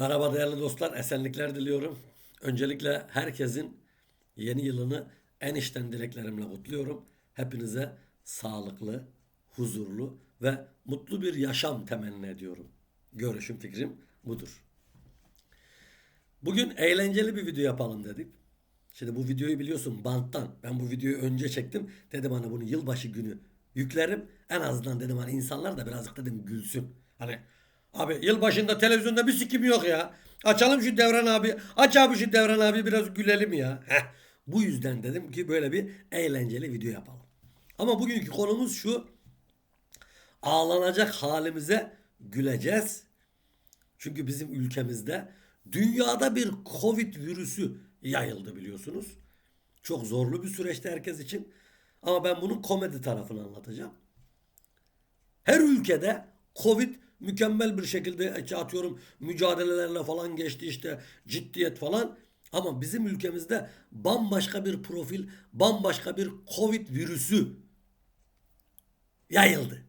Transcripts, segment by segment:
Merhaba değerli dostlar, esenlikler diliyorum. Öncelikle herkesin yeni yılını en içten dileklerimle kutluyorum. Hepinize sağlıklı, huzurlu ve mutlu bir yaşam temenni ediyorum. Görüşüm, fikrim budur. Bugün eğlenceli bir video yapalım dedik. Şimdi bu videoyu biliyorsun banttan. Ben bu videoyu önce çektim. Dedim hani bunu yılbaşı günü yüklerim. En azından dedim hani insanlar da birazcık dedim gülsün. Hani abi yılbaşında televizyonda bir sikim yok ya. Açalım şu Devran abi. Aç abi şu Devran abi biraz gülelim ya. Heh. Bu yüzden dedim ki böyle bir eğlenceli video yapalım. Ama bugünkü konumuz şu. Ağlanacak halimize güleceğiz. Çünkü bizim ülkemizde dünyada bir Covid virüsü yayıldı biliyorsunuz. Çok zorlu bir süreçti herkes için. Ama ben bunun komedi tarafını anlatacağım. Her ülkede Covid mükemmel bir şekilde işte atıyorum mücadelelerle falan geçti işte ciddiyet falan. Ama bizim ülkemizde bambaşka bir profil, bambaşka bir Covid virüsü yayıldı.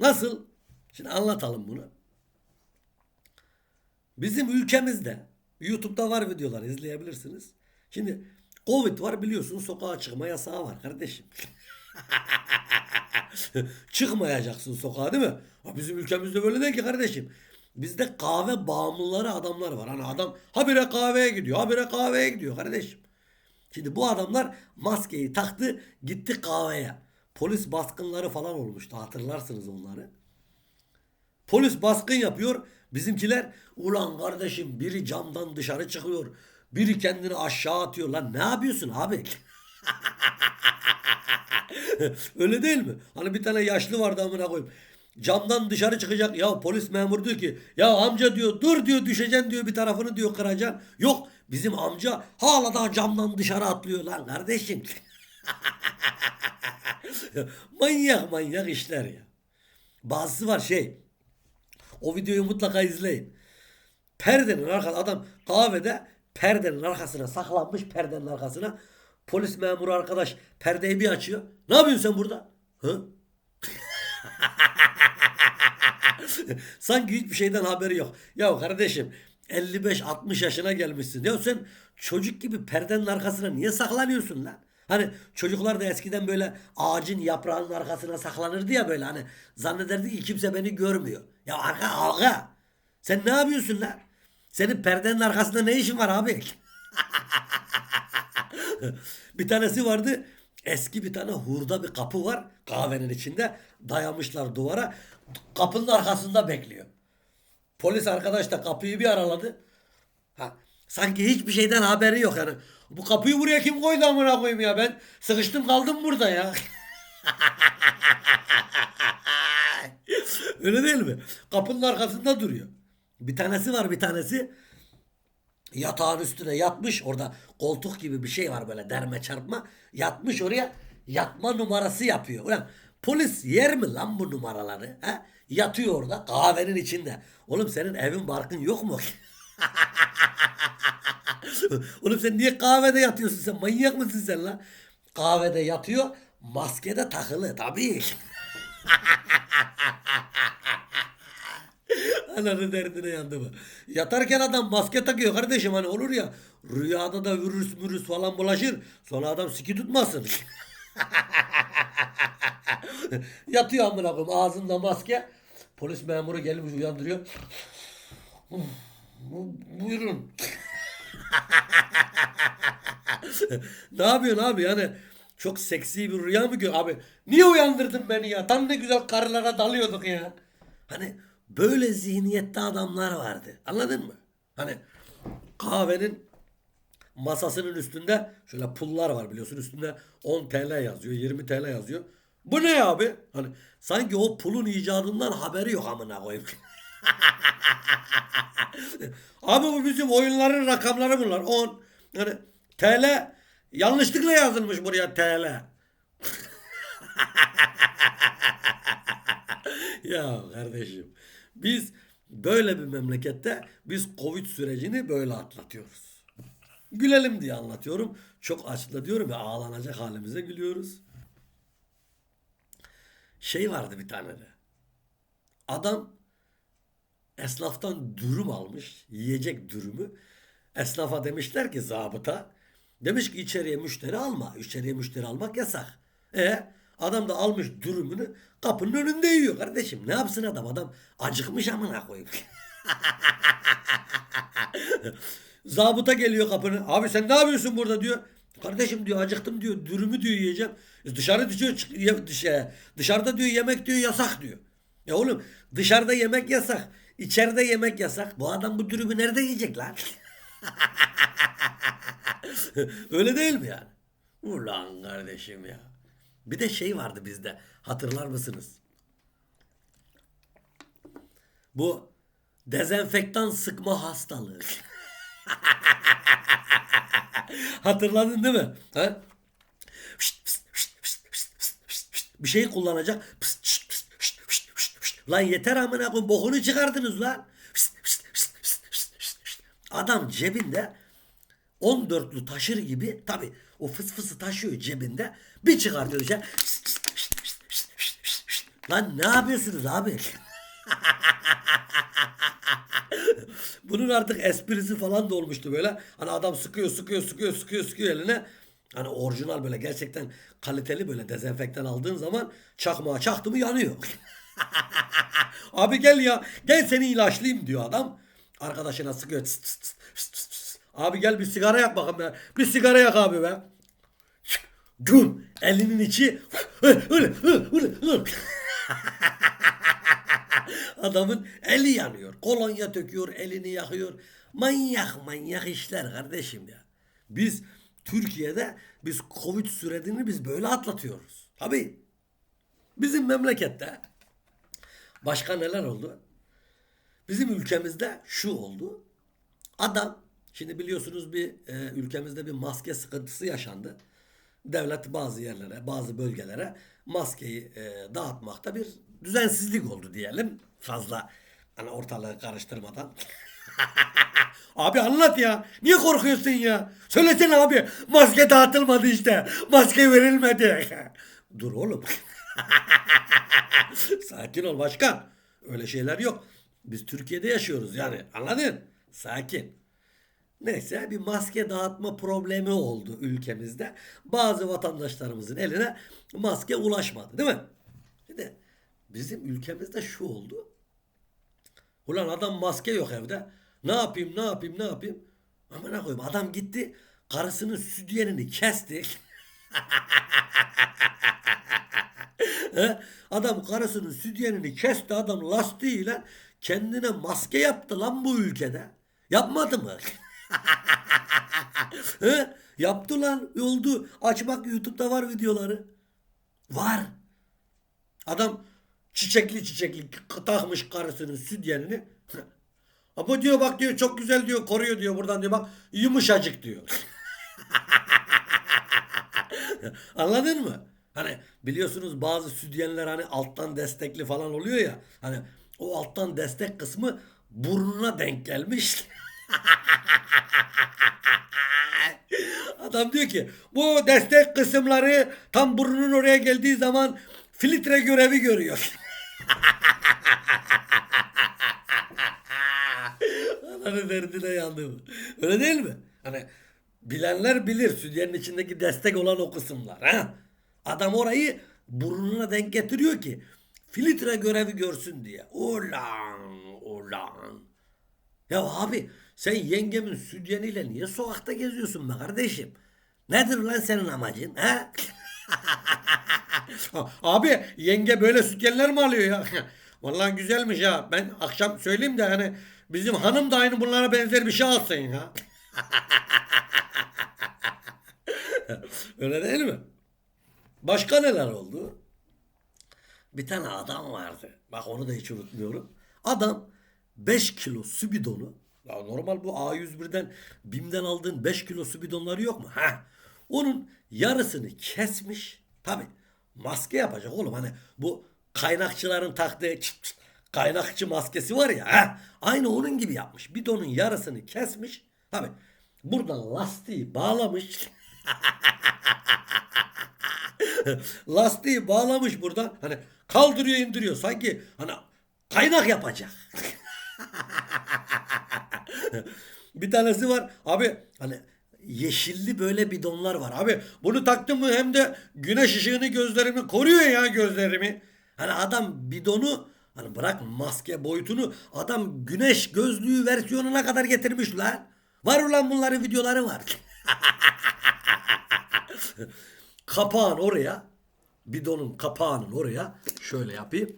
Nasıl? Şimdi anlatalım bunu. Bizim ülkemizde YouTube'da var videolar izleyebilirsiniz. Şimdi Covid var biliyorsunuz sokağa çıkma yasağı var kardeşim. Çıkmayacaksın sokağa değil mi? Ha, bizim ülkemizde böyle değil ki kardeşim. Bizde kahve bağımlıları adamlar var. Hani adam habire kahveye gidiyor, habire kahveye gidiyor kardeşim. Şimdi bu adamlar maskeyi taktı, gitti kahveye. Polis baskınları falan olmuştu hatırlarsınız onları. Polis baskın yapıyor. Bizimkiler ulan kardeşim biri camdan dışarı çıkıyor. Biri kendini aşağı atıyor. Lan ne yapıyorsun abi? Öyle değil mi? Hani bir tane yaşlı vardı amına koyayım. Camdan dışarı çıkacak. Ya polis memuru diyor ki ya amca diyor dur diyor düşeceksin diyor bir tarafını diyor kıracaksın. Yok bizim amca hala daha camdan dışarı atlıyor lan kardeşim. manyak manyak işler ya. Bazısı var şey. O videoyu mutlaka izleyin. Perdenin arkasında adam kahvede perdenin arkasına saklanmış perdenin arkasına. Polis memuru arkadaş perdeyi bir açıyor. Ne yapıyorsun sen burada? Hı? Sanki hiçbir şeyden haberi yok. Ya kardeşim 55-60 yaşına gelmişsin. Ya sen çocuk gibi perdenin arkasına niye saklanıyorsun lan? Hani çocuklar da eskiden böyle ağacın yaprağının arkasına saklanırdı ya böyle hani zannederdi ki kimse beni görmüyor. Ya arka alga. Sen ne yapıyorsun lan? Senin perdenin arkasında ne işin var abi? bir tanesi vardı. Eski bir tane hurda bir kapı var kahvenin içinde. Dayamışlar duvara. Kapının arkasında bekliyor. Polis arkadaş da kapıyı bir araladı. Ha, sanki hiçbir şeyden haberi yok yani. Bu kapıyı buraya kim koydu amına koyayım ya ben sıkıştım kaldım burada ya. Öyle değil mi? Kapının arkasında duruyor. Bir tanesi var bir tanesi yatağın üstüne yatmış orada koltuk gibi bir şey var böyle derme çarpma yatmış oraya yatma numarası yapıyor. Ulan polis yer mi lan bu numaraları? Ha? Yatıyor orada kahvenin içinde. Oğlum senin evin barkın yok mu? Oğlum sen niye kahvede yatıyorsun sen manyak mısın sen lan? Kahvede yatıyor maskede takılı tabii. Ananın derdine yandı mı? Yatarken adam maske takıyor kardeşim hani olur ya rüyada da virüs mürüs falan bulaşır. Sonra adam siki tutmasın. Yatıyor amına koyayım ağzında maske. Polis memuru gelmiş uyandırıyor. Bu- Buyurun. ne yapıyorsun abi yani çok seksi bir rüya mı gör abi niye uyandırdın beni ya tam ne güzel karılara dalıyorduk ya hani böyle zihniyette adamlar vardı anladın mı hani kahvenin masasının üstünde şöyle pullar var biliyorsun üstünde 10 TL yazıyor 20 TL yazıyor bu ne abi hani sanki o pulun icadından haberi yok amına koyayım Abi bu bizim oyunların rakamları bunlar. 10. Yani TL yanlışlıkla yazılmış buraya TL. ya kardeşim biz böyle bir memlekette biz Covid sürecini böyle atlatıyoruz. Gülelim diye anlatıyorum. Çok açıkla diyorum ya ağlanacak halimize gülüyoruz. Şey vardı bir tane de. Adam esnaftan dürüm almış. Yiyecek dürümü. Esnafa demişler ki zabıta. Demiş ki içeriye müşteri alma. İçeriye müşteri almak yasak. E adam da almış dürümünü kapının önünde yiyor kardeşim. Ne yapsın adam? Adam acıkmış amına koyayım. Zabıta geliyor kapının. Abi sen ne yapıyorsun burada diyor. Kardeşim diyor acıktım diyor. Dürümü diyor yiyeceğim. E dışarı diyor dışarı, dışarıda diyor yemek diyor yasak diyor. Ya oğlum dışarıda yemek yasak. içeride yemek yasak. Bu adam bu dürümü nerede yiyecek lan? Öyle değil mi yani? Ulan kardeşim ya. Bir de şey vardı bizde. Hatırlar mısınız? Bu dezenfektan sıkma hastalığı. Hatırladın değil mi? Ha? Bir şey kullanacak. Lan yeter amına koyayım bokunu çıkardınız lan. Adam cebinde 14'lü taşır gibi tabi o fıs fısı taşıyor cebinde bir çıkartıyor dışarı. Pst, pst, pst, pst, pst, pst, pst, pst. Lan ne yapıyorsunuz abi? Bunun artık esprisi falan da olmuştu böyle. Hani adam sıkıyor sıkıyor sıkıyor sıkıyor sıkıyor eline. Hani orijinal böyle gerçekten kaliteli böyle dezenfektan aldığın zaman çakmağa çaktı mı yanıyor. Abi gel ya gel seni ilaçlayayım diyor adam. Arkadaşına sıkıyor. Abi gel bir sigara yak bakalım be. Bir sigara yak abi be. Güm. Elinin içi. Adamın eli yanıyor. Kolonya döküyor, elini yakıyor. Manyak manyak işler kardeşim ya. Biz Türkiye'de biz Covid sürecini biz böyle atlatıyoruz. Tabii. Bizim memlekette başka neler oldu? Bizim ülkemizde şu oldu. Adam şimdi biliyorsunuz bir e, ülkemizde bir maske sıkıntısı yaşandı. Devlet bazı yerlere, bazı bölgelere maskeyi e, dağıtmakta bir düzensizlik oldu diyelim. Fazla hani ortalığı karıştırmadan. abi anlat ya. Niye korkuyorsun ya? Söylesene abi. Maske dağıtılmadı işte. Maske verilmedi. Dur oğlum. Sakin ol başkan. Öyle şeyler yok. Biz Türkiye'de yaşıyoruz yani. Anladın? Sakin. Neyse bir maske dağıtma problemi oldu ülkemizde. Bazı vatandaşlarımızın eline maske ulaşmadı değil mi? Şimdi bizim ülkemizde şu oldu. Ulan adam maske yok evde. Ne yapayım ne yapayım ne yapayım? Ama ne koyayım adam gitti karısının sütyenini kesti. He? adam karısının sütyenini kesti adam lastiğiyle kendine maske yaptı lan bu ülkede. Yapmadı mı? He? Yaptı lan oldu. Aç bak YouTube'da var videoları. Var. Adam çiçekli çiçekli takmış karısının sütyenini. Ama diyor bak diyor çok güzel diyor koruyor diyor buradan diyor bak yumuşacık diyor. Anladın mı? Hani biliyorsunuz bazı sütyenler hani alttan destekli falan oluyor ya. Hani o alttan destek kısmı burnuna denk gelmiş. Adam diyor ki bu destek kısımları tam burnunun oraya geldiği zaman filtre görevi görüyor. Ananı derdine yandım. Öyle değil mi? Hani bilenler bilir sütyenin içindeki destek olan o kısımlar. Ha? Adam orayı burnuna denk getiriyor ki filtre görevi görsün diye. Ulan ulan. Ya abi sen yengemin sütyeniyle niye sokakta geziyorsun be kardeşim? Nedir lan senin amacın? Ha? abi yenge böyle sütyenler mi alıyor ya? Vallahi güzelmiş ha. Ben akşam söyleyeyim de hani bizim hanım da aynı bunlara benzer bir şey alsın ya. Öyle değil mi? Başka neler oldu? Bir tane adam vardı. Bak onu da hiç unutmuyorum. Adam 5 kilo su bidonu. Ya normal bu A101'den BİM'den aldığın 5 kilo su bidonları yok mu? Ha. Onun yarısını kesmiş. Tabi maske yapacak oğlum. Hani bu kaynakçıların taktığı çıt çıt kaynakçı maskesi var ya. Ha. Aynı onun gibi yapmış. Bidonun yarısını kesmiş. Tabi buradan lastiği bağlamış. Lastiği bağlamış buradan. Hani kaldırıyor indiriyor. Sanki hani kaynak yapacak. bir tanesi var abi hani yeşilli böyle bidonlar var. Abi bunu taktım mı hem de güneş ışığını gözlerimi koruyor ya gözlerimi. Hani adam bidonu hani bırak maske boyutunu adam güneş gözlüğü versiyonuna kadar getirmiş lan. Var ulan bunların videoları var. Kapağın oraya bidonun kapağının oraya şöyle yapayım.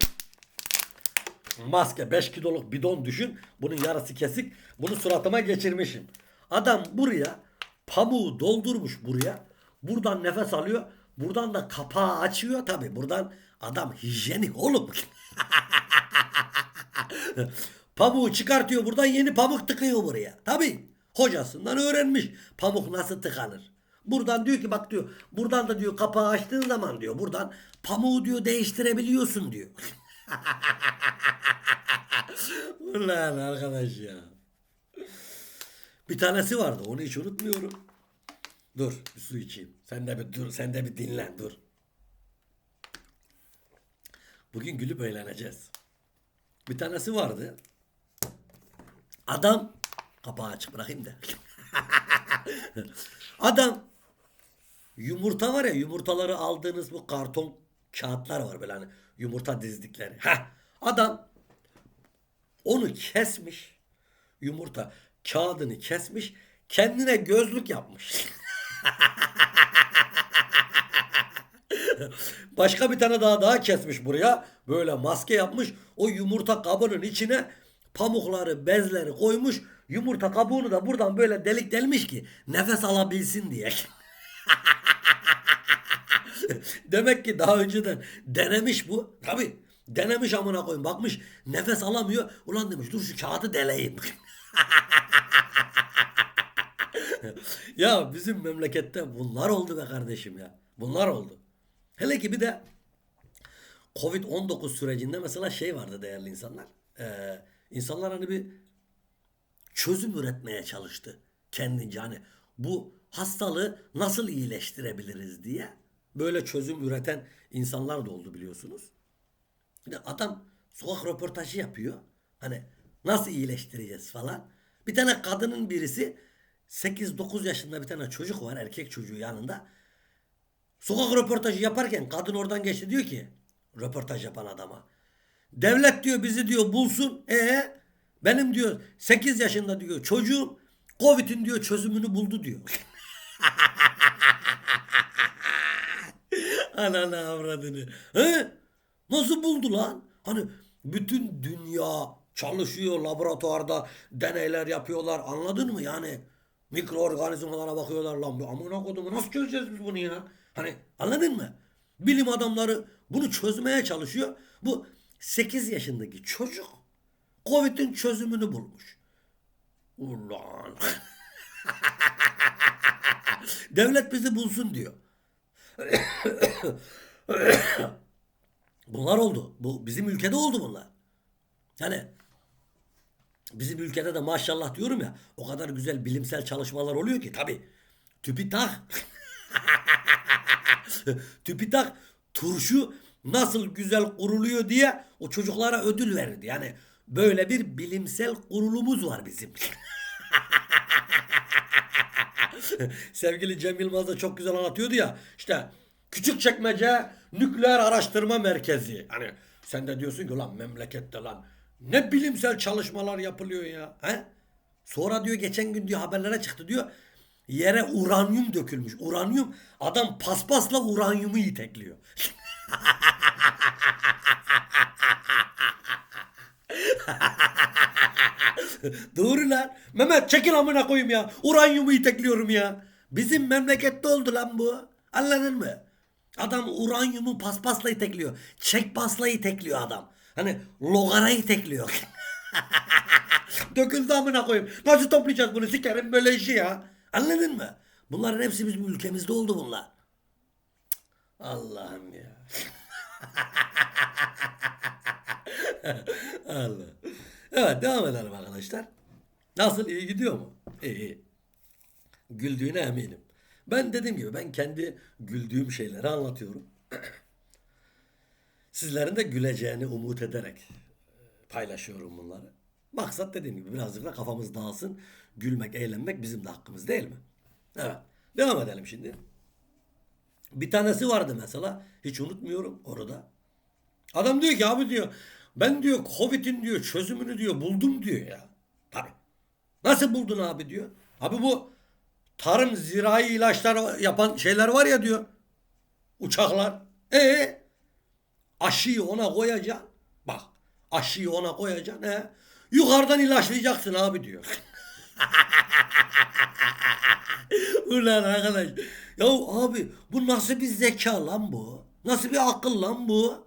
Maske 5 kiloluk bidon düşün. Bunun yarısı kesik. Bunu suratıma geçirmişim. Adam buraya pamuğu doldurmuş buraya. Buradan nefes alıyor. Buradan da kapağı açıyor. Tabi buradan adam hijyenik oğlum. Pamuğu çıkartıyor buradan yeni pamuk tıkıyor buraya. Tabi hocasından öğrenmiş pamuk nasıl tıkanır. Buradan diyor ki bak diyor buradan da diyor kapağı açtığın zaman diyor buradan pamuğu diyor değiştirebiliyorsun diyor. Ulan arkadaş ya. Bir tanesi vardı onu hiç unutmuyorum. Dur bir su içeyim. Sen de bir dur sen de bir dinlen dur. Bugün gülüp eğleneceğiz. Bir tanesi vardı. Adam kapağı açık bırakayım da. Adam yumurta var ya yumurtaları aldığınız bu karton kağıtlar var böyle hani yumurta dizdikleri. Heh. Adam onu kesmiş. Yumurta kağıdını kesmiş. Kendine gözlük yapmış. Başka bir tane daha daha kesmiş buraya. Böyle maske yapmış. O yumurta kabının içine pamukları, bezleri koymuş. Yumurta kabuğunu da buradan böyle delik delmiş ki nefes alabilsin diye. Demek ki daha önceden denemiş bu. Tabi denemiş amına koyun. Bakmış nefes alamıyor. Ulan demiş dur şu kağıdı deleyim. ya bizim memlekette bunlar oldu be kardeşim ya. Bunlar oldu. Hele ki bir de Covid-19 sürecinde mesela şey vardı değerli insanlar. Ee, insanlar hani bir çözüm üretmeye çalıştı kendince. Hani bu hastalığı nasıl iyileştirebiliriz diye böyle çözüm üreten insanlar da oldu biliyorsunuz. Şimdi adam sokak röportajı yapıyor. Hani nasıl iyileştireceğiz falan. Bir tane kadının birisi 8-9 yaşında bir tane çocuk var erkek çocuğu yanında. Sokak röportajı yaparken kadın oradan geçti diyor ki röportaj yapan adama. Devlet diyor bizi diyor bulsun. E benim diyor 8 yaşında diyor çocuğum Covid'in diyor çözümünü buldu diyor. Ananı avradını. He? Nasıl buldu lan? Hani bütün dünya çalışıyor laboratuvarda deneyler yapıyorlar anladın mı yani? Mikroorganizmalara bakıyorlar lan bu amına kodumu nasıl çözeceğiz biz bunu ya? Hani anladın mı? Bilim adamları bunu çözmeye çalışıyor. Bu 8 yaşındaki çocuk Covid'in çözümünü bulmuş. Ulan. Devlet bizi bulsun diyor. bunlar oldu. Bu bizim ülkede oldu bunlar. Yani bizim ülkede de maşallah diyorum ya o kadar güzel bilimsel çalışmalar oluyor ki tabi TÜBİTAK TÜBİTAK turşu nasıl güzel kuruluyor diye o çocuklara ödül verirdi. Yani böyle bir bilimsel kurulumuz var bizim. Sevgili Cem Yılmaz da çok güzel anlatıyordu ya. İşte Küçükçekmece Nükleer Araştırma Merkezi. Hani sen de diyorsun ki lan memlekette lan ne bilimsel çalışmalar yapılıyor ya. He? Sonra diyor geçen gün diyor haberlere çıktı diyor. Yere uranyum dökülmüş. Uranyum adam paspasla uranyumu itekliyor. Doğru lan. Mehmet çekil amına koyayım ya. Uranyumu itekliyorum ya. Bizim memlekette oldu lan bu. Anladın mı? Adam uranyumu paspasla itekliyor. Çek pasla itekliyor adam. Hani logara itekliyor. Döküldü amına koyayım. Nasıl toplayacağız bunu sikerim böyle işi ya. Anladın mı? Bunların hepsi bizim ülkemizde oldu bunlar. Allah'ım ya. Allah. Evet devam edelim arkadaşlar. Nasıl iyi gidiyor mu? İyi iyi. Güldüğüne eminim. Ben dediğim gibi ben kendi güldüğüm şeyleri anlatıyorum. Sizlerin de güleceğini umut ederek paylaşıyorum bunları. Maksat dediğim gibi birazcık da kafamız dağılsın. Gülmek, eğlenmek bizim de hakkımız değil mi? Evet. Devam edelim şimdi. Bir tanesi vardı mesela. Hiç unutmuyorum orada. Adam diyor ki abi diyor ben diyor Covid'in diyor çözümünü diyor buldum diyor ya. Tabii. Nasıl buldun abi diyor. Abi bu tarım zirai ilaçlar yapan şeyler var ya diyor. Uçaklar. E aşıyı ona koyacaksın. Bak aşıyı ona koyacaksın. He. Yukarıdan ilaçlayacaksın abi diyor. Ulan arkadaş. Ya abi bu nasıl bir zeka lan bu? Nasıl bir akıl lan bu?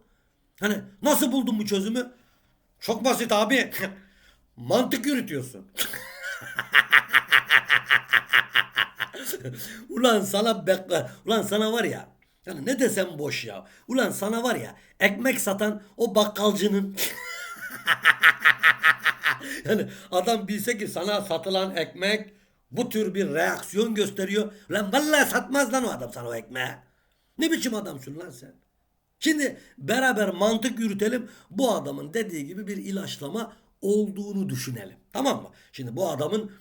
Hani nasıl buldun bu çözümü? Çok basit abi. Mantık yürütüyorsun. Ulan sana bekle. Ulan sana var ya. Yani ne desem boş ya. Ulan sana var ya ekmek satan o bakkalcının yani adam bilse ki sana satılan ekmek bu tür bir reaksiyon gösteriyor. Lan vallahi satmaz lan o adam sana o ekmeği. Ne biçim adamsın lan sen? Şimdi beraber mantık yürütelim. Bu adamın dediği gibi bir ilaçlama olduğunu düşünelim. Tamam mı? Şimdi bu adamın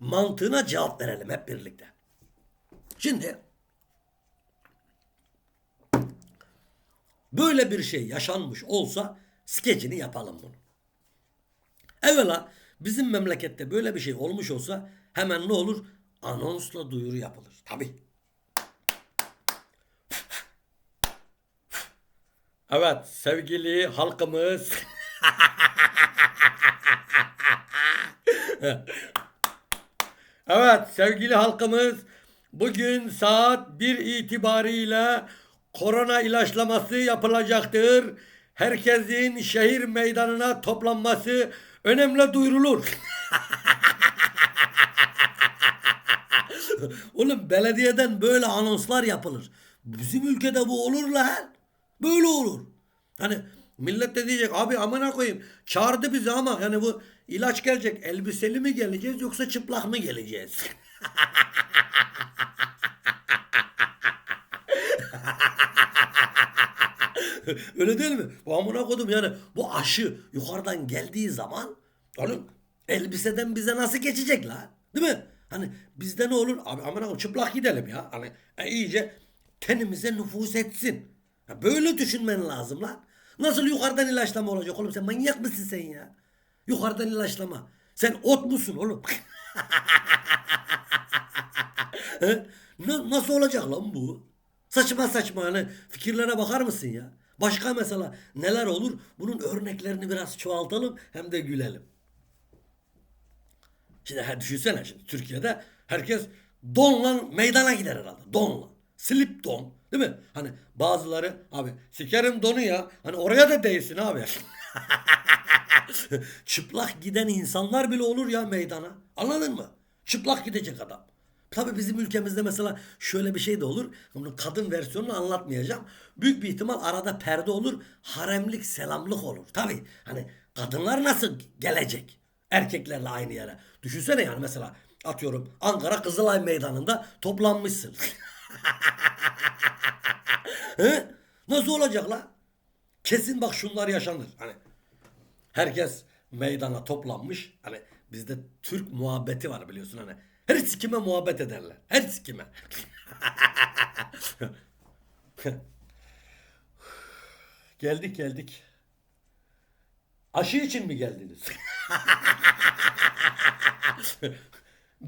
mantığına cevap verelim hep birlikte. Şimdi böyle bir şey yaşanmış olsa skecini yapalım bunu. Evvela bizim memlekette böyle bir şey olmuş olsa hemen ne olur? Anonsla duyuru yapılır. Tabii. Evet sevgili halkımız. evet sevgili halkımız bugün saat 1 itibariyle korona ilaçlaması yapılacaktır. Herkesin şehir meydanına toplanması önemli duyurulur. Oğlum belediyeden böyle anonslar yapılır. Bizim ülkede bu olur lan. Böyle olur. Hani millet de diyecek abi amına koyayım çağırdı bizi ama yani bu ilaç gelecek elbiseli mi geleceğiz yoksa çıplak mı geleceğiz? Öyle değil mi? Bu amına kodum yani bu aşı yukarıdan geldiği zaman oğlum elbiseden bize nasıl geçecek la? Değil mi? Hani bizde ne olur? Abi amına çıplak gidelim ya. Hani e, iyice tenimize nüfus etsin. Ya böyle düşünmen lazım lan. Nasıl yukarıdan ilaçlama olacak oğlum sen manyak mısın sen ya? Yukarıdan ilaçlama. Sen ot musun oğlum? Nasıl olacak lan bu? Saçma saçma hani fikirlere bakar mısın ya? Başka mesela neler olur? Bunun örneklerini biraz çoğaltalım hem de gülelim. Şimdi ha, düşünsene şimdi Türkiye'de herkes donla meydana gider herhalde. Donla. Slip don. Değil mi? Hani bazıları abi sikerim donu ya. Hani oraya da değilsin abi. Çıplak giden insanlar bile olur ya meydana. Anladın mı? Çıplak gidecek adam. Tabi bizim ülkemizde mesela şöyle bir şey de olur. Bunun kadın versiyonunu anlatmayacağım. Büyük bir ihtimal arada perde olur. Haremlik, selamlık olur. Tabi hani kadınlar nasıl gelecek? Erkeklerle aynı yere. Düşünsene yani mesela atıyorum Ankara Kızılay Meydanı'nda toplanmışsın. He? Nasıl olacak la? Kesin bak şunlar yaşanır. Hani herkes meydana toplanmış. Hani bizde Türk muhabbeti var biliyorsun hani. Her sikime muhabbet ederler. Her sikime. geldik geldik. Aşı için mi geldiniz?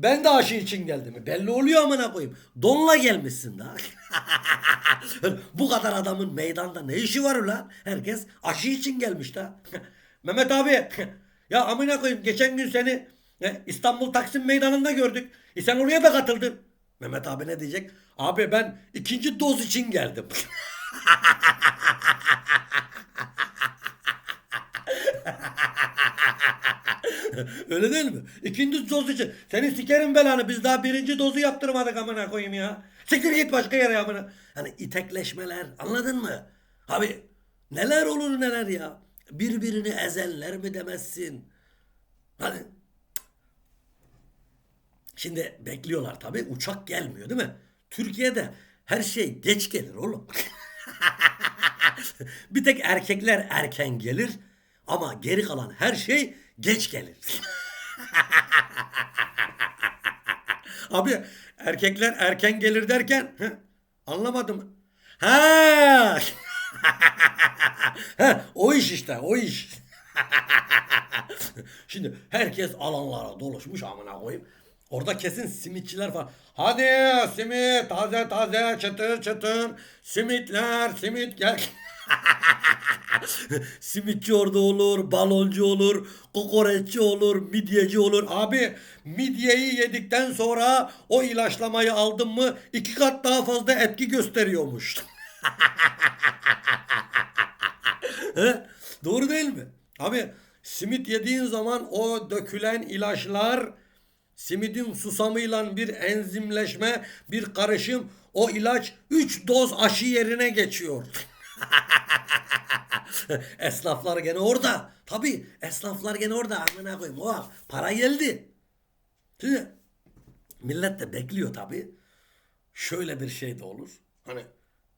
Ben de aşı için geldim. Belli oluyor amına koyayım. Donla gelmişsin daha. Bu kadar adamın meydanda ne işi var ulan? Herkes aşı için gelmiş da. Mehmet abi ya amına koyayım geçen gün seni e, İstanbul Taksim Meydanı'nda gördük. E sen oraya da katıldın. Mehmet abi ne diyecek? Abi ben ikinci doz için geldim. Öyle değil mi? İkinci doz için. Senin sikerim belanı. Biz daha birinci dozu yaptırmadık amına koyayım ya. Siktir git başka yere amına. Hani itekleşmeler anladın mı? Abi neler olur neler ya. Birbirini ezenler mi demezsin. Hani Şimdi bekliyorlar tabii. Uçak gelmiyor değil mi? Türkiye'de her şey geç gelir oğlum. bir tek erkekler erken gelir ama geri kalan her şey geç gelir. Abi erkekler erken gelir derken anlamadım. Ha! ha, o iş işte, o iş. Şimdi herkes alanlara doluşmuş amına koyayım. Orada kesin simitçiler falan. Hadi simit taze taze çıtır çıtır simitler simit gel. Simitçi orada olur, baloncu olur, kokoreççi olur, midyeci olur. Abi midyeyi yedikten sonra o ilaçlamayı aldın mı iki kat daha fazla etki gösteriyormuş. Doğru değil mi? Abi simit yediğin zaman o dökülen ilaçlar simidin susamıyla bir enzimleşme, bir karışım o ilaç 3 doz aşı yerine geçiyor. esnaflar gene orada. Tabi esnaflar gene orada. Amına koyayım. O para geldi. Şimdi millet de bekliyor tabi. Şöyle bir şey de olur. Hani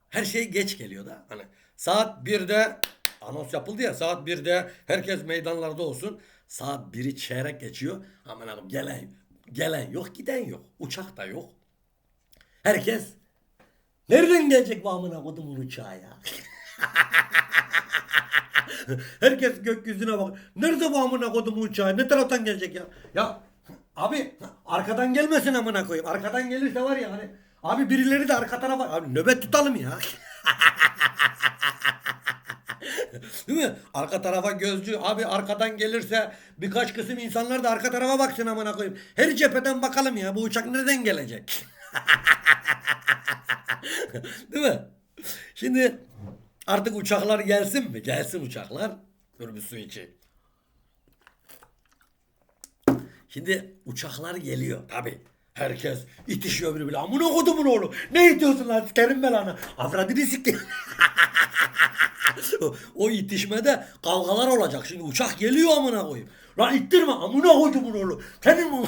her şey geç geliyor da. Hani saat 1'de anons yapıldı ya saat 1'de herkes meydanlarda olsun. Saat 1'i çeyrek geçiyor. Aman abim gelen gelen yok giden yok. Uçak da yok. Herkes nereden gelecek bu amına kodumun uçağı ya? Herkes gökyüzüne bak. Nerede bu amına kodumun uçağı? Ne taraftan gelecek ya? Ya abi arkadan gelmesin amına koyayım. Arkadan gelirse var ya hani abi birileri de arka tarafa abi nöbet tutalım ya. Değil mi? Arka tarafa gözcü. Abi arkadan gelirse birkaç kısım insanlar da arka tarafa baksın amına koyayım. Her cepheden bakalım ya. Bu uçak nereden gelecek? Değil mi? Şimdi artık uçaklar gelsin mi? Gelsin uçaklar. Su içeyim. Şimdi uçaklar geliyor tabi. Herkes itişiyor birbirine. Amına kodumun oğlu. Ne itiyorsun lan? Sikerim belanı. Avradını o, o itişmede kavgalar olacak. Şimdi uçak geliyor amına koyayım. Lan ittirme amına kodumun oğlu. Senin mi?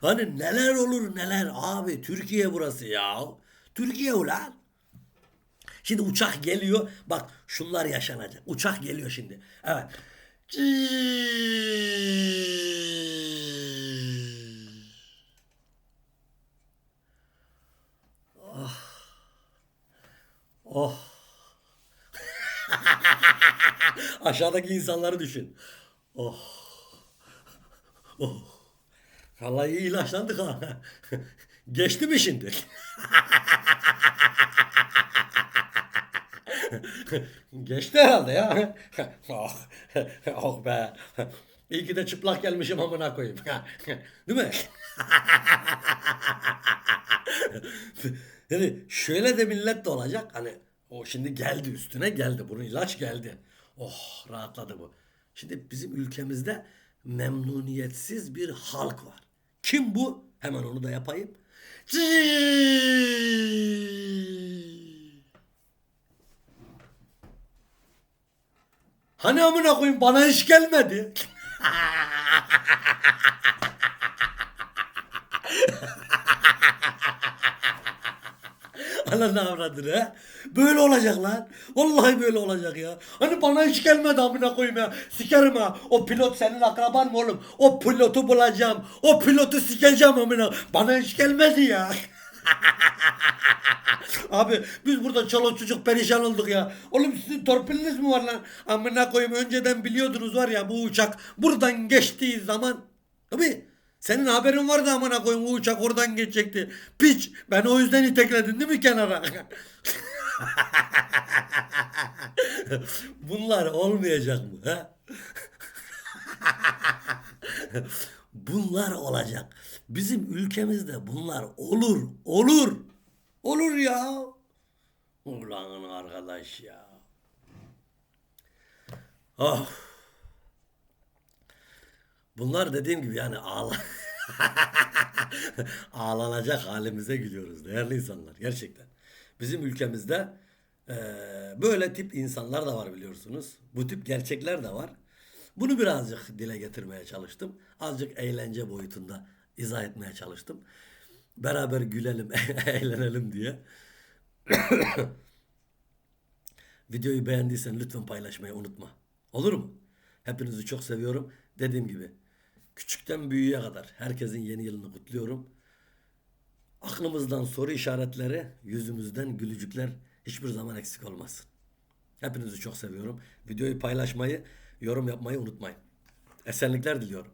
hani neler olur neler abi. Türkiye burası ya. Türkiye ulan. Şimdi uçak geliyor. Bak şunlar yaşanacak. Uçak geliyor şimdi. Evet. Oh. Oh. Aşağıdaki insanları düşün. Oh. Oh. Vallahi iyi ilaçlandık ha. Geçti mi şimdi? Geçti herhalde ya. oh, oh be. İyi ki de çıplak gelmişim amına koyayım. Değil mi? yani şöyle de millet de olacak. Hani o şimdi geldi üstüne geldi. Bunun ilaç geldi. Oh rahatladı bu. Şimdi bizim ülkemizde memnuniyetsiz bir halk var. Kim bu? Hemen onu da yapayım. Hani amına koyayım bana hiç gelmedi. Ananı avradını. Böyle olacak lan. Vallahi böyle olacak ya. Hani bana hiç gelmedi amına koyayım ya. Sikerim ha. O pilot senin akraban mı oğlum? O pilotu bulacağım. O pilotu sikeceğim amına. Bana hiç gelmedi ya. Abi biz burada çoluk çocuk perişan olduk ya. Oğlum sizin torpiliniz mi var lan? Amına koyayım önceden biliyordunuz var ya bu uçak buradan geçtiği zaman. Tabii senin haberin vardı amına koyayım bu uçak oradan geçecekti. Piç ben o yüzden itekledin değil mi kenara? Bunlar olmayacak mı? Ha? bunlar olacak. Bizim ülkemizde bunlar olur. Olur. Olur ya. Ulan arkadaş ya. Oh. Bunlar dediğim gibi yani ağla ağlanacak halimize gülüyoruz değerli insanlar gerçekten. Bizim ülkemizde eee, böyle tip insanlar da var biliyorsunuz. Bu tip gerçekler de var. Bunu birazcık dile getirmeye çalıştım. Azıcık eğlence boyutunda izah etmeye çalıştım. Beraber gülelim, eğlenelim diye. Videoyu beğendiysen lütfen paylaşmayı unutma. Olur mu? Hepinizi çok seviyorum. Dediğim gibi küçükten büyüğe kadar herkesin yeni yılını kutluyorum. Aklımızdan soru işaretleri, yüzümüzden gülücükler hiçbir zaman eksik olmasın. Hepinizi çok seviyorum. Videoyu paylaşmayı, yorum yapmayı unutmayın. Esenlikler diliyorum.